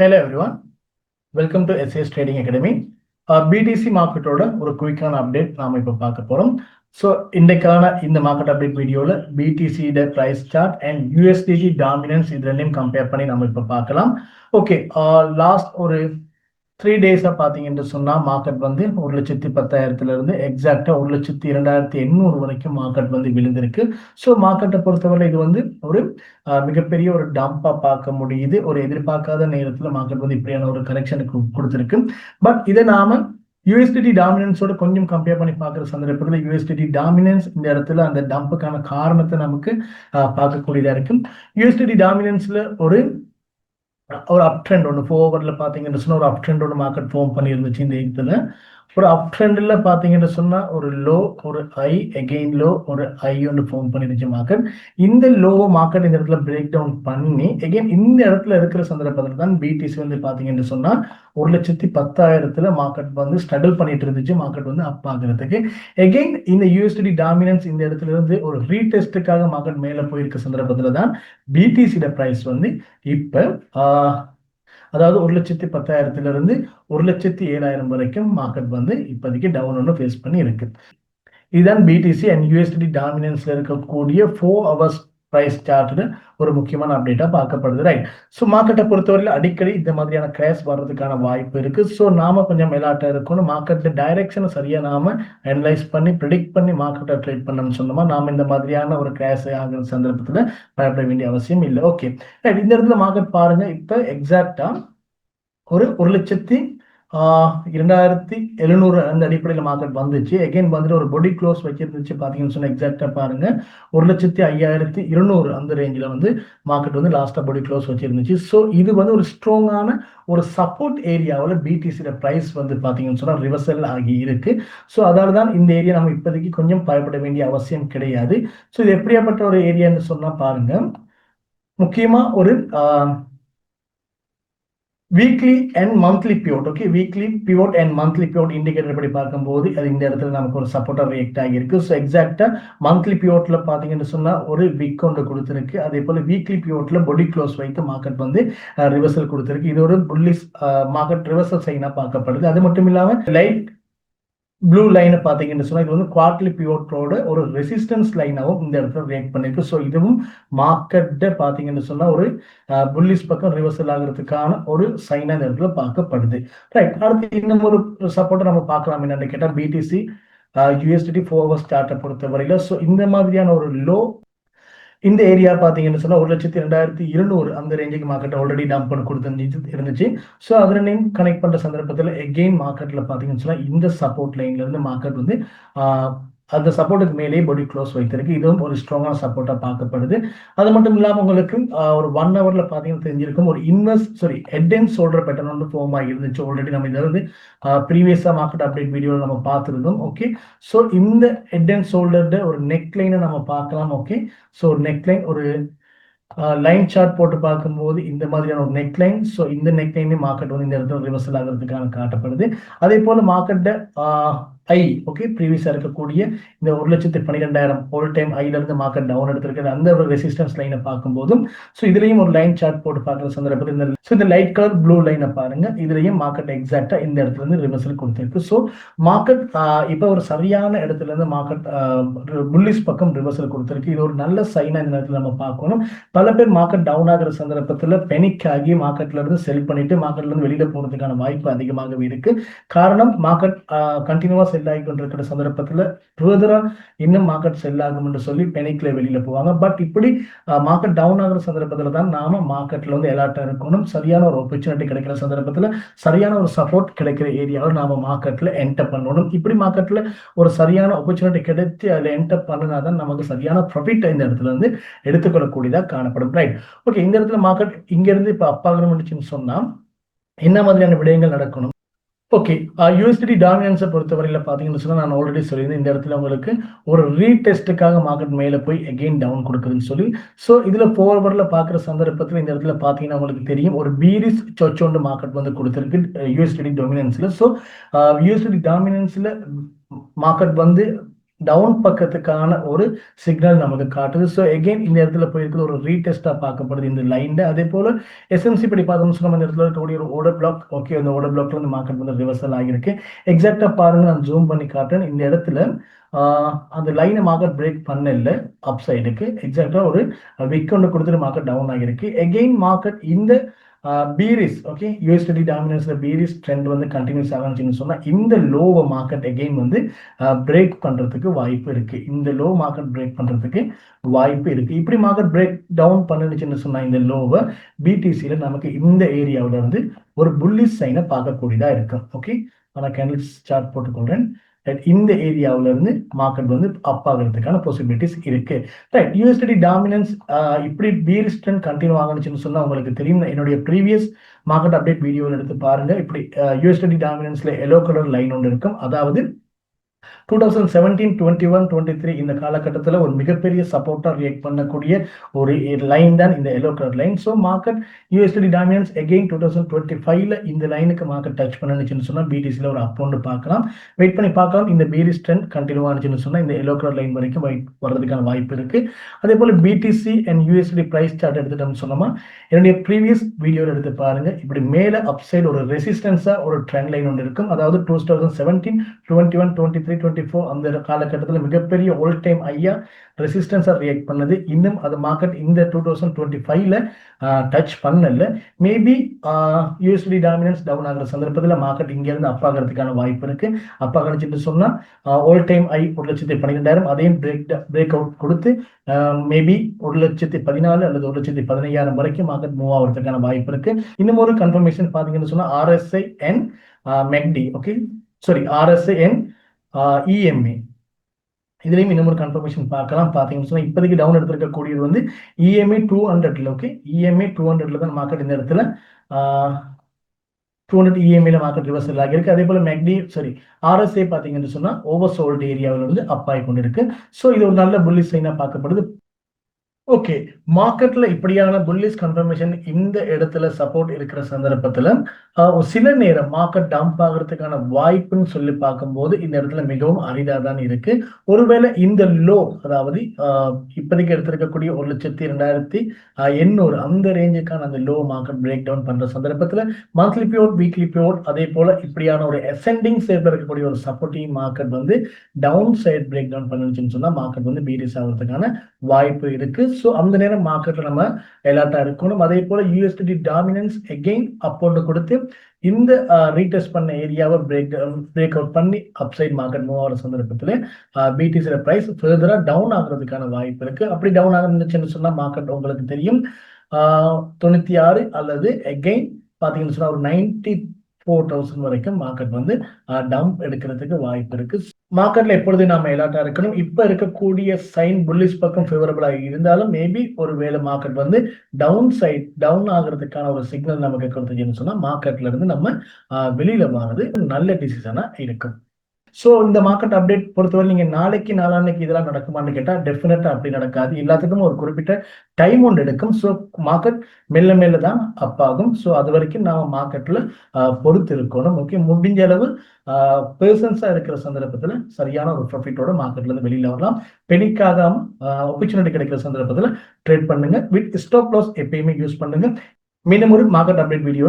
Hello everyone welcome to SS trading academy BTC மார்க்கெட்டோட ஒரு குயிக்கான update நாம இப்போ பார்க்க போறோம். ஸோ இன்றைக்கான இந்த மார்க்கெட் அப்டேட் வீடியோவில் பிடிசியோட price chart and USDT dominance இது ரெண்டையும் கம்பேர் பண்ணி நம்ம இப்போ பார்க்கலாம். ஓகே லாஸ்ட் uh, ஒரு த்ரீ டேஸாக பார்த்தீங்கன்னு சொன்னால் மார்க்கெட் வந்து ஒரு லட்சத்தி பத்தாயிரத்துல இருந்து எக்ஸாக்டாக ஒரு லட்சத்தி இரண்டாயிரத்தி எண்ணூறு வரைக்கும் மார்க்கெட் வந்து விழுந்திருக்கு. ஸோ மார்க்கெட்டை பொறுத்தவரை இது வந்து ஒரு மிகப்பெரிய ஒரு டம்பாக பார்க்க முடியுது. ஒரு எதிர்பார்க்காத நேரத்தில் மார்க்கெட் வந்து இப்படியான ஒரு கரெக்ஷனுக்கு கொடுத்துருக்கு. பட் இதை நாம யூஎஸ்டிடி டாமினன்ஸோட கொஞ்சம் கம்பேர் பண்ணி பார்க்குற சந்தர்ப்பத்தில் யூஎஸ்டிடி டாமினன்ஸ் இந்த இடத்துல அந்த டம்புக்கான காரணத்தை நமக்கு பார்க்கக்கூடியதாக இருக்கும். யூஎஸ்டிடி டாமினன்ஸில் ஒரு ஒரு அப் ட்ரெண்ட் ஒன்று ஃபோவரில் பார்த்தீங்கன்னு சொன்னால் ஒரு அப் ட்ரெண்ட் ஒன்று மார்க்கெட் ஃபார்ம் பண்ணியிருந்துச்சு இந்த இதில். ஒரு அப் ட்ரெண்டில் பார்த்தீங்கன்னு சொன்னால் ஒரு லோ ஒரு ஐ அகெயின் லோ ஒரு ஐ ஒன்று ஃபார்ம் பண்ணிருச்சு மார்க்கெட். இந்த லோவை மார்க்கெட் இந்த இடத்துல பிரேக் டவுன் பண்ணி அகெயின் இந்த இடத்துல இருக்கிற சந்தர்ப்பத்தில் தான் பிடிசி வந்து பார்த்தீங்கன்னு சொன்னால் ஒரு லட்சத்தி பத்தாயிரத்துல மார்க்கெட் வந்து ஸ்ட்ரகிள் பண்ணிட்டு இருந்துச்சு மார்க்கெட் வந்து அப் ஆகுறதுக்கு. எகெயின் இந்த யூஎஸ்டி டாமினன்ஸ் இந்த இடத்துல இருந்து ஒரு ரீடெஸ்ட்டுக்காக மார்க்கெட் மேலே போயிருக்க சந்தர்ப்பத்தில் தான் பிடிசியோட ப்ரைஸ் வந்து இப்போ அதாவது ஒரு லட்சத்தி பத்தாயிரத்துல இருந்து ஒரு லட்சத்தி ஏழாயிரம் வரைக்கும் மார்க்கெட் வந்து இப்போதைக்கு டவுன் ஒன்று ஃபேஸ் பண்ணி இருக்கு. இதுதான் பிடிசி அண்ட் யூஎஸ்டி டாமினன்ஸ்ல இருக்கக்கூடிய ஃபோர் ஹவர்ஸ் ப்ரைஸ் சார்ட்னு ஒரு முக்கியமான அப்டேட்டாக பார்க்கப்படுது ரைட் ஸோ மார்க்கெட்டை பொறுத்தவரையில் அடிக்கடி இந்த மாதிரியான கிராஷ் வர்றதுக்கான வாய்ப்பு இருக்கு. ஸோ நாம கொஞ்சம் மெலாட்டாக இருக்கணும். மார்க்கெட்டில் டைரக்ஷனை சரியாக நாம அனலைஸ் பண்ணி ப்ரிடிக்ட் பண்ணி மார்க்கெட்டை ட்ரேட் பண்ணணும்னு சொன்னோமா நாம இந்த மாதிரியான ஒரு கிராஷ் ஆகிற சந்தர்ப்பத்தில் பயப்பட வேண்டிய அவசியம் இல்லை. ஓகே ரைட் இந்த இடத்துல மார்க்கெட் பாருங்க. இப்போ எக்ஸாக்டா ஒரு ஒரு லட்சத்தி இரண்டாயிரத்தி எழுநூறு அந்த அடிப்படையில் மார்க்கெட் வந்துச்சு. எகைன் வந்துட்டு ஒரு பொடி க்ளோஸ் வச்சிருந்துச்சு பார்த்தீங்கன்னு சொன்னால் எக்ஸாக்டாக பாருங்க. ஒரு லட்சத்தி ஐயாயிரத்தி இருநூறு அந்த ரேஞ்சில் வந்து மார்க்கெட் வந்து லாஸ்ட்டாக பொடி க்ளோஸ் வச்சிருந்துச்சு. ஸோ இது வந்து ஒரு ஸ்ட்ராங்கான ஒரு சப்போர்ட் ஏரியாவில் பிடிசியோட ப்ரைஸ் வந்து பார்த்தீங்கன்னு சொன்னால் ரிவர்சல் ஆகி இருக்கு. ஸோ அதால் தான் இந்த ஏரியா நம்ம இப்போதைக்கு கொஞ்சம் பயப்பட வேண்டிய அவசியம் கிடையாது. ஸோ இது எப்படியாப்பட்ட ஒரு ஏரியான்னு சொன்னால் பாருங்க. முக்கியமாக ஒரு weekly and monthly period okay weekly period and monthly period indicator படி பார்க்கும்போது அது இந்த இடத்துல நமக்கு ஒரு சப்போர்ட்டாக ரியாக்ட் ஆகியிருக்கு. ஸோ எக்ஸாக்டாக மந்த்லி பியோட்ல பார்த்தீங்கன்னு சொன்னால் ஒரு வீக் ஒன்று கொடுத்துருக்கு. அதே போல் வீக்லி பியோட்ல பொடி க்ளோஸ் வைத்து மார்க்கெட் வந்து ரிவர்சல் கொடுத்துருக்கு. இது ஒரு புல்லிஸ் மார்க்கெட் ரிவர்சல் சைனாக பார்க்கப்படுது. அது மட்டும் இல்லாமல் லைட் ப்ளூ லைனை பார்த்தீங்கன்னு சொன்னால் இது வந்து குவார்ட்லி பியோட்டோட ஒரு ரெசிஸ்டன்ஸ் லைனாகவும் இந்த இடத்துல ரேட் பண்ணியிருக்கு ஸோ இதுவும் மார்க்கெட்டை பார்த்தீங்கன்னு சொன்னால் ஒரு புல்லிஸ் பக்கம் ரிவர்சல் ஆகிறதுக்கான ஒரு சைனாக இந்த இடத்துல பார்க்கப்படுது. ரைட் அடுத்து இன்னும் ஒரு சப்போர்ட்டை நம்ம பார்க்கலாம். என்னன்னு கேட்டால் பிடிசி யூஎஸ்டி ஃபோர் ஹவர்ஸ் சார்ட்டை பொறுத்த வரையில் ஸோ இந்த மாதிரியான ஒரு லோ இந்த ஏரியா பார்த்தீங்கன்னு சொன்னால் ஒரு லட்சத்தி ரெண்டாயிரத்தி இருநூறு அந்த ரேஞ்சுக்கு மார்க்கெட் ஆல்ரெடி டம்ப் பண்ணி கொடுத்து இருந்துச்சு. ஸோ அதில் கனெக்ட் பண்ணுற சந்தர்ப்பத்தில் எகெயின் மார்க்கெட்டில் பார்த்தீங்கன்னு சொன்னால் இந்த சப்போர்ட் லைன்லேருந்து மார்க்கெட் வந்து அந்த சப்போர்ட்டுக்கு மேலேயே பாடி க்ளோஸ் வைத்திருக்கு. இதுவும் ஒரு ஸ்ட்ராங்கான சப்போர்ட்டாக பார்க்கப்படுது. அது மட்டும் இல்லாமல் உங்களுக்கு ஒரு ஒன் ஹவரில் பார்த்தீங்கன்னா தெரிஞ்சிருக்கும். ஒரு invest sorry head and shoulder pattern வந்து ஃபார்ம் ஆகிருந்துச்சு. ஆல்ரெடி நம்ம இதில் வந்து ப்ரீவியஸாக மார்க்கெட் அப்டேட் வீடியோவில் நம்ம பார்த்துருந்தோம். ஓகே ஸோ இந்த ஹெட் அண்ட் ஷோல்டர்ட ஒரு நெக் லைனை நம்ம பார்க்கலாம். Okay so neck line line line chart போட்டு பார்க்கும்போது இந்த மாதிரியான ஒரு நெக் லைன் ஸோ இந்த நெக் லைனே மார்க்கெட் வந்து இந்த இடத்துல ரிவர்சல் ஆகிறதுக்கான காட்டப்படுது. அதே போல் மார்க்கெட்டை ஐ ஓகே ப்ரீவியஸாக இருக்கக்கூடிய இந்த ஒரு லட்சத்தி பன்னிரெண்டாயிரம் ஹோல் டைம் ஐலேருந்து மார்க்கெட் டவுன் எடுத்திருக்கிற அந்த ஒரு ரெசிஸ்டன்ஸ் லைனை பார்க்கும்போதும் ஸோ இதுலேயும் ஒரு லைன் சார்ட் போட்டு பார்க்குற சந்தர்ப்பத்தில் இந்த ஸோ இந்த லைட் கலர் ப்ளூ லைனை பாருங்க. இதுலேயும் மார்க்கெட் எக்ஸாக்டாக இந்த இடத்துல இருந்து ரிவர்சல் கொடுத்துருக்கு. ஸோ மார்க்கெட் இப்போ ஒரு சரியான இடத்துல இருந்து மார்க்கெட் புல்லிஸ் பக்கம் ரிவர்சல் கொடுத்துருக்கு. இது ஒரு நல்ல சைனாக இந்த நேரத்தில் நம்ம பார்க்கணும். பல பேர் மார்க்கெட் டவுன் ஆகிற சந்தர்ப்பத்தில் பெனிக் ஆகி மார்க்கெட்ல இருந்து செல் பண்ணிட்டு மார்க்கெட்ல இருந்து வெளியில போறதுக்கான வாய்ப்பு அதிகமாகவே இருக்கு. காரணம் மார்க்கெட் கண்டினியூவா செல் ஆகி கொண்டிருக்கிற சந்தர்ப்பத்தில் ஃபர்தராக இன்னும் மார்க்கெட் செல் ஆகும் என்று சொல்லி பெனிக்கில் வெளியில போவாங்க. பட் இப்படி மார்க்கெட் டவுன் ஆகிற சந்தர்ப்பத்தில் தான் நாம மார்க்கெட்ல வந்து எலாட்டாக இருக்கணும். சரியான ஒரு ஆப்பர்ச்சுனிட்டி கிடைக்கிற சந்தர்ப்பத்தில் சரியான ஒரு சப்போர்ட் கிடைக்கிற ஏரியாவில் நாம மார்க்கெட்ல என்டர் பண்ணணும். இப்படி மார்க்கெட்ல ஒரு சரியான ஆப்பர்ச்சுனிட்டி கிடைத்து அதில் என்டர் பண்ணினா தான் நமக்கு சரியான ப்ராஃபிட் இந்த இடத்துல இருந்து எடுத்துக்கொள்ளக்கூடியதாக காணப்படும். ரைட் ஓகே இந்த இடத்துல மார்க்கெட் இங்க இருந்து இப்போ அப்பாகணும் சொன்னா என்ன மாதிரியான விடயங்கள் நடக்கணும்? ஓகே யூஎஸ்டி uh, டாமினன்ஸை பொறுத்தவரையில் பார்த்தீங்கன்னு சொன்னால் நான் ஆல்ரெடி சொல்லியிருந்தேன். இந்த இடத்துல உங்களுக்கு ஒரு ரீடெஸ்ட்டுக்காக மார்க்கெட் மேலே போய் எகெயின் டவுன் கொடுக்குதுன்னு சொல்லி. ஸோ இதில் ஃபோர்வரில் பார்க்குற சந்தர்ப்பத்தில் இந்த இடத்துல பார்த்தீங்கன்னா உங்களுக்கு தெரியும். ஒரு பீரிஸ் சொச்சோண்டு மார்க்கெட் வந்து கொடுத்துருக்கு யூஎஸ்டி டாமினன்ஸில் ஸோ யூஎஸ்டி டாமினன்ஸில் மார்க்கெட் வந்து டவுன் பக்கத்துக்கான ஒரு சிக்னல் நமக்கு காட்டுது. ஸோ எகெயின் இந்த இடத்துல போயிருக்கிற ஒரு ரீடெஸ்டாக பார்க்கப்படுது இந்த லைன்ல அதே போல் எஸ்எம்சி படி பார்த்தோம்னு சொன்னா இந்த இடத்துல இருக்கக்கூடிய ஒரு ஓட பிளாக் ஓகே அந்த ஓட பிளாக்ல வந்து மார்க்கெட் வந்து ரிவர்சல் ஆகியிருக்கு. எக்ஸாக்டாக பாருங்க நான் ஜூம் பண்ணி காட்டுறேன். இந்த இடத்துல அந்த லைனை மார்க்கெட் பிரேக் பண்ணல அப் சைடுக்கு எக்ஸாக்டா ஒரு விக் ஒன்று கொடுத்துட்டு மார்க்கெட் டவுன் ஆகிருக்கு எகெயின் மார்க்கெட் இந்த பீரிஸ் ஓகே யூஎஸ்டி டாமினன்ஸ்ல பீரிஸ் ட்ரெண்ட் வந்து கண்டினியூஸ் ஆகணுச்சுன்னு சொன்னால் இந்த லோவை மார்க்கெட் எகெயின் வந்து பிரேக் பண்ணுறதுக்கு வாய்ப்பு இருக்குது இந்த லோ மார்க்கெட் பிரேக் பண்ணுறதுக்கு வாய்ப்பு இருக்கு. இப்படி மார்க்கெட் பிரேக் டவுன் பண்ணுச்சுன்னு சொன்னால் இந்த லோவை பிடிசியில் நமக்கு இந்த ஏரியாவில் இருந்து ஒரு புல்லிஸ் சைனை பார்க்கக்கூடியதாக இருக்கும் ஓகே ஆனால் கேண்டில்ஸ் சார்ட் போட்டுக்கொள்கிறேன் ரைட் இந்த ஏரியாவில இருந்து மார்க்கெட் வந்து அப் ஆகிறதுக்கான பாசிபிலிட்டிஸ் இருக்கு. ரைட் யூஎஸ்டி டாமினன்ஸ் இப்படி பீரிஸ் கண்டினியூ ஆகணுச்சுன்னு சொன்னா உங்களுக்கு தெரியும் என்னுடைய ப்ரீவியஸ் மார்க்கெட் அப்டேட் வீடியோவில் எடுத்து பாருங்க. இப்படி யூஎஸ்டி டாமினன்ஸ்ல எல்லோ கலர் லைன் ஒன்று இருக்கும். அதாவது two thousand seventeen twenty one twenty three இந்த காலகட்டத்தில் ஒரு மிகப்பெரிய சப்போர்ட்டாக ரியாக்ட் பண்ணக்கூடிய ஒரு லைன் தான் இந்த yellow colour line so market USDT dominance again two thousand twenty ஃபைவ்ல இந்த லைனுக்கு மார்க்கெட் டச் பண்ணுச்சுன்னு சொன்னால் பிடிசியில் ஒரு அக்கௌண்ட் பார்க்கலாம். வெயிட் பண்ணி பார்க்கலாம். இந்த பீரிஸ் ட்ரெண்ட் கண்டினியூ ஆனிச்சுன்னு சொன்னால் இந்த எல்லோ கலர் லைன் வரைக்கும் வர்றதுக்கான வாய்ப்பு இருக்கு. அதே போல் BTC and USDT price chart எடுத்துட்டோம்னு சொன்னோமா என்னுடைய ப்ரீவியஸ் வீடியோவில் எடுத்து பாருங்க. இப்படி மேலே அப்சைடு ஒரு ரெசிஸ்டன்ஸாக ஒரு ட்ரெண்ட் லைன் ஒன்று இருக்கும். அதாவது two thousand seventeen twenty one twenty three twenty four அந்த காலகட்டத்தில் மிகப்பெரிய ஓல் டைம் ஐயா ரெசிஸ்டன்ஸாக ரியாக்ட் பண்ணது. இன்னும் அது மார்க்கெட் இந்த டூ தௌசண்ட் டுவெண்ட்டி ஃபைவ்ல டச் பண்ணல. மேபி யூஎஸ்டி டாமினன்ஸ் டவுன் ஆகிற சந்தர்ப்பத்தில் மார்க்கெட் இங்கேருந்து அப் ஆகிறதுக்கான வாய்ப்பு இருக்கு. அப் ஆகிச்சுட்டு சொன்னால் ஓல் டைம் ஐ ஒரு லட்சத்தி பன்னிரெண்டாயிரம் அதையும் பிரேக் பிரேக் அவுட் கொடுத்து மேபி ஒரு லட்சத்தி பதினாலு அல்லது ஒரு லட்சத்தி பதினையாயிரம் வரைக்கும் மார்க்கெட் மூவ் ஆகிறதுக்கான வாய்ப்பு இருக்கு. இன்னும் ஒரு கன்ஃபர்மேஷன் பார்த்தீங்கன்னு சொன்னால் RSI and MACD okay sorry RSI and EMA இதுலேயும் இன்னும் ஒரு கன்ஃபர்மேஷன் பார்க்கலாம். பார்த்தீங்கன்னு சொன்னால் இப்போதைக்கு டவுன் எடுத்திருக்கக்கூடியது வந்து இஎம்ஏ டூ ஹண்ட்ரட்ல ஓகே இஎம்ஏ டூ ஹண்ட்ரட்ல தான் மார்க்கெட் இந்த இடத்துல டூ ஹண்ட்ரட் இஎம்ஐல மார்க்கெட் ரிவர்சல் ஆகியிருக்கு. அதே போல் மெக்டி சாரி ஆர்எஸ்ஏ பார்த்தீங்கன்னு சொன்னால் ஓவர் சோல்டு ஏரியாவில் வந்து அப் ஆகி கொண்டு இருக்கு ஸோ இது ஒரு நல்ல புள்ளி சைனாக பார்க்கப்படுது. ஓகே மார்க்கெட்ல இப்படியான புல்லிஸ் கன்ஃபர்மேஷன் இந்த இடத்துல சப்போர்ட் இருக்கிற சந்தர்ப்பத்துல சில நேரம் மார்க்கெட் டம்ப் ஆகிறதுக்கான வாய்ப்புன்னு சொல்லி பார்க்கும்போது இந்த இடத்துல மிகவும் அரிதா தான் இருக்கு. ஒருவேளை இந்த லோ அதாவது இப்போதைக்கு எடுத்திருக்கக்கூடிய ஒரு லட்சத்தி ரெண்டாயிரத்தி எண்ணூறு அந்த ரேஞ்சுக்கான அந்த லோ மார்க்கெட் பிரேக் டவுன் பண்ற சந்தர்ப்பத்துல மந்த்லி பியோட் வீக்லி பியோட் அதே போல இப்படியான ஒரு அசெண்டிங் சைட்ல இருக்கக்கூடிய ஒரு சப்போர்ட்டிங் மார்க்கெட் வந்து டவுன் சைட் பிரேக் டவுன் பண்ணுச்சுன்னு சொன்னா மார்க்கெட் வந்து பீரிஸ் ஆகிறதுக்கான வாய்ப்பு இருக்கு. ஸோ அந்த நேரம் மார்க்கெட்டில் நம்ம எல்லாத்தா இருக்கணும். அதே போல யூஎஸ்டி டாமினன்ஸ் எகெயின் அப்போண்டு கொடுத்து இந்த ரீடெஸ்ட் பண்ண ஏரியாவை பிரேக் பிரேக் அவுட் பண்ணி அப்சைட் மார்க்கெட் மூவ் ஆகிற சந்தர்ப்பத்தில் பிடிசியோட ப்ரைஸ் ஃபர்தரா டவுன் ஆகுறதுக்கான வாய்ப்பு இருக்கு. அப்படி டவுன் ஆகுதுன்னு சொன்னால் மார்க்கெட் உங்களுக்கு தெரியும். தொண்ணூத்தி ஆறு அல்லது எகெயின் பார்த்தீங்கன்னு சொன்னா ஒரு நைன்டி ஃபோர் தௌசண்ட் வரைக்கும் மார்க்கெட் வந்து டம்ப் எடுக்கிறதுக்கு வாய்ப்பு இருக்கு. மார்க்கெட்ல எப்பொழுது நாம எலாட்டா இருக்கணும்? இப்ப இருக்கக்கூடிய சைன் புல்லிஸ் பக்கம் ஃபேவரபிளா இருந்தாலும் மேபி ஒரு வேலை மார்க்கெட் வந்து டவுன் சைட் டவுன் ஆகுறதுக்கான ஒரு சிக்னல் நமக்கு கொடுத்துச்சுன்னு சொன்னா மார்க்கெட்ல இருந்து நம்ம வெளியில வாங்குறது நல்ல டிசிஷனா இருக்கும். ஸோ இந்த மார்க்கெட் அப்டேட் பொறுத்தவரை நீங்க நாளைக்கு நாளான்னைக்கு இதெல்லாம் நடக்குமான்னு கேட்டால் டெஃபினட்டா அப்படி நடக்காது. எல்லாத்துக்கும் ஒரு குறிப்பிட்ட டைம் ஒன்று எடுக்கும். ஸோ மார்க்கெட் மெல்ல மெல்ல தான் அப் ஆகும். ஸோ அது வரைக்கும் நாம மார்க்கெட்ல பொறுத்து இருக்கணும். ஓகே முடிஞ்ச அளவு பெர்சன்ஸா இருக்கிற சந்தர்ப்பத்துல சரியான ஒரு ப்ராஃபிட்டோட மார்க்கெட்ல இருந்து வெளியில வரலாம். பெனிக்காகாம ஆப்பர்ச்சுனிட்டி கிடைக்கிற சந்தர்ப்பத்துல ட்ரேட் பண்ணுங்க. வித் ஸ்டாப் லாஸ் எப்பயுமே யூஸ் பண்ணுங்க. மீண்டும் ஒரு மார்க்கெட் அப்டேட் வீடியோ